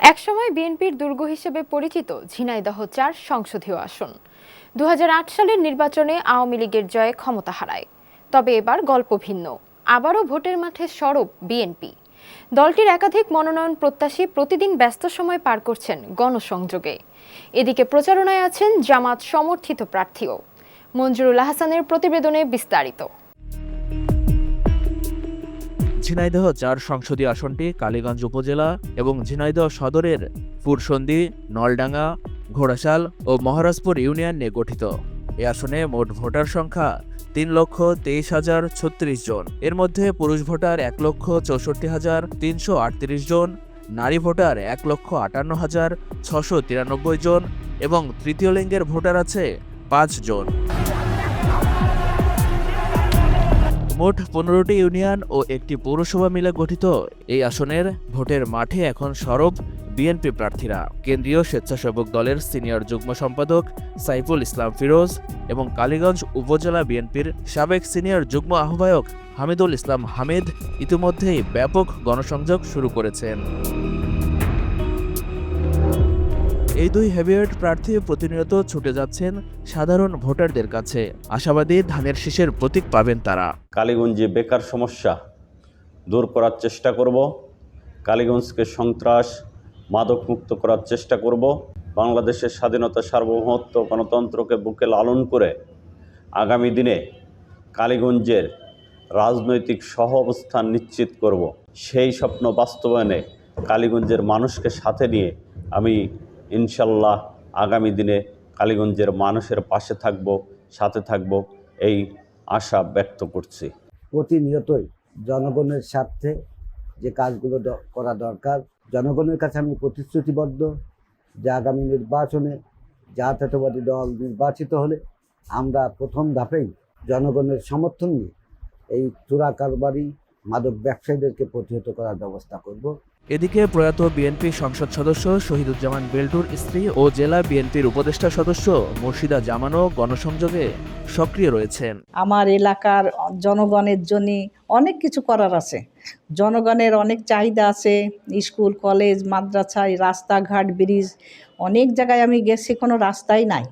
একসময় বিএনপির দুর্গ হিসেবে পরিচিত ঝিনাইদহ চার সংসদীয় আসন। দু হাজার আট সালের নির্বাচনে আওয়ামী লীগের জয়ে ক্ষমতা হারায়। তবে এবার গল্প ভিন্ন। আবারও ভোটের মাঠে সরব বিএনপি। দলটির একাধিক মনোনয়ন প্রত্যাশী প্রতিদিন ব্যস্ত সময় পার করছেন গণসংযোগে। এদিকে প্রচারণায় আছেন জামাত সমর্থিত প্রার্থীও। মঞ্জুরুল হাসানের প্রতিবেদনে বিস্তারিত। ঝিনাইদহ চার সংসদীয় আসনটি কালীগঞ্জ উপজেলা এবং ঝিনাইদহ সদরের পুরসন্দি নলডাঙ্গা, ঘোড়াশাল ও মহারাজপুর ইউনিয়ন নিয়ে গঠিত। এ আসনে মোট ভোটার সংখ্যা তিন লক্ষ তেইশ হাজার ছত্রিশ জন। এর মধ্যে পুরুষ ভোটার এক লক্ষ চৌষট্টি হাজার তিনশো আটত্রিশ জন, নারী ভোটার এক লক্ষ আটান্ন হাজার ছশো তিরানব্বই জন এবং তৃতীয় লিঙ্গের ভোটার আছে পাঁচ জন। মোট পনেরোটি ইউনিয়ন ও একটি পৌরসভা মিলে গঠিত। এই আসনের ভোটের মাঠে এখন সরব বিএনপি প্রার্থীরা। কেন্দ্রীয় স্বেচ্ছাসেবক দলের সিনিয়র যুগ্ম সম্পাদক সাইফুল ইসলাম ফিরোজ এবং কালীগঞ্জ উপজেলা বিএনপির সাবেক সিনিয়র যুগ্ম আহ্বায়ক হামিদুল ইসলাম হামিদ ইতিমধ্যেই ব্যাপক গণসংযোগ শুরু করেছেন। এই দুই হেভিওয়েট প্রার্থী প্রতিনিয়ত ছুটে যাচ্ছেন সাধারণ ভোটারদের কাছে। আশাবাদী ধানের শীষের প্রতীক পাবেন তারা। কালীগঞ্জে বেকার সমস্যা, দূর করার চেষ্টা করব। কালীগঞ্জকে সন্ত্রাস, মাদকমুক্ত করার চেষ্টা করব। বাংলাদেশের স্বাধীনতা সার্বভৌমত্ব গণতন্ত্রকে বুকে লালন করে আগামী দিনে কালীগঞ্জের রাজনৈতিক সহ অবস্থান নিশ্চিত করব। সেই স্বপ্ন বাস্তবায়নে কালীগঞ্জের মানুষকে সাথে নিয়ে আমি ইনশাল্লাহ আগামী দিনে কালীগঞ্জের মানুষের পাশে থাকব, সাথে থাকব, এই আশা ব্যক্ত করছি। প্রতিনিয়তই জনগণের স্বার্থে যে কাজগুলো করা দরকার, জনগণের কাছে আমি প্রতিশ্রুতিবদ্ধ যে আগামী নির্বাচনে জাতীয়তাবাদী দল নির্বাচিত হলে আমরা প্রথম ধাপেই জনগণের সমর্থন নিয়ে এই চোরা কারবারি মাদক ব্যবসায়ীদেরকে প্রতিহত করার ব্যবস্থা করব। এদিকে প্রয়াত বিএনপি সংসদ সদস্য শহীদুজ্জামান বেল্টুর স্ত্রী ও জেলা বিএনপির উপদেষ্টা সদস্য মুর্শিদা জামানও গণসংযোগে সক্রিয় রয়েছেন। আমার এলাকার জনগণের জন্য অনেক কিছু করার আছে। জনগণের অনেক চাহিদা আছে, স্কুল, কলেজ মাদ্রাসায় রাস্তাঘাট, ব্রিজ, অনেক জায়গায় আমি গেছি, কোনো রাস্তাই নাই।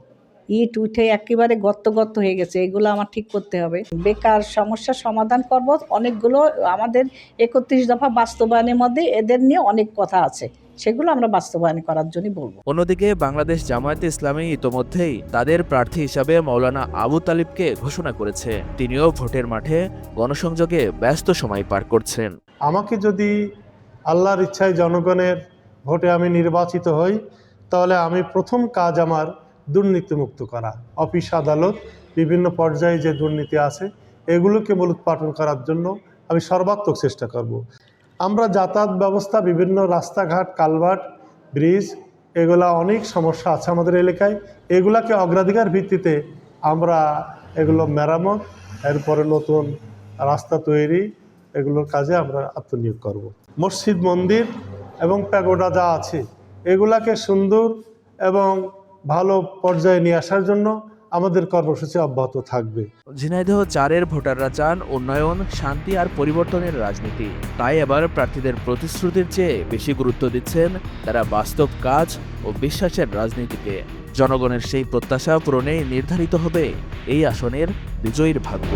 ইট উঠে একেবারে গর্ত গর্ত হয়ে গেছে এগুলো আমার ঠিক করতে হবে। বেকার সমস্যার সমাধান করব অনেকগুলো আমাদের একত্রিশ দফা বাস্তবায়নের মধ্যে এদের নিয়ে অনেক কথা আছে সেগুলো আমরা বাস্তবায়ন করার জন্য বলব। অন্যদিকে বাংলাদেশ জামায়াতে ইসলামী ইতোমধ্যেই তাদের প্রার্থী হিসাবে মৌলানা আবু তালিবকে ঘোষণা করেছে। তিনিও ভোটের মাঠে গণসংযোগে ব্যস্ত সময় পার করছেন। আমাকে যদি আল্লাহর ইচ্ছায় জনগণের ভোটে আমি নির্বাচিত হই তাহলে আমি প্রথম কাজ আমার দুর্নীতিমুক্ত করা অফিস আদালত, বিভিন্ন পর্যায়ে যে দুর্নীতি আছে, এগুলোকে মূল মূলোৎপাটন করার জন্য আমি সর্বাত্মক চেষ্টা করব। আমরা যাতায়াত ব্যবস্থা, বিভিন্ন রাস্তাঘাট, কালভার্ট, ব্রিজ, এগুলা অনেক সমস্যা আছে আমাদের এলাকায় এগুলাকে অগ্রাধিকার ভিত্তিতে আমরা এগুলো মেরামত, এরপরে নতুন রাস্তা তৈরি, এগুলোর কাজে আমরা আত্মনিয়োগ করব। মসজিদ, মন্দির এবং প্যাগোডা যা আছে, এগুলাকে সুন্দর এবং ভালো পর্যায়ে নিয়ে আসার জন্য আমাদের কর্মসূচি অব্যাহত থাকবে। ঝিনাইদহ চারের ভোটাররা চান উন্নয়ন, শান্তি আর পরিবর্তনের রাজনীতি। তাই এবার প্রার্থীদের প্রতিশ্রুতির চেয়ে বেশি গুরুত্ব দিচ্ছেন তারা বাস্তব কাজ ও বিশ্বাসের রাজনীতিকে জনগণের সেই প্রত্যাশা পূরণেই নির্ধারিত হবে এই আসনের বিজয়ীর ভাগ্য।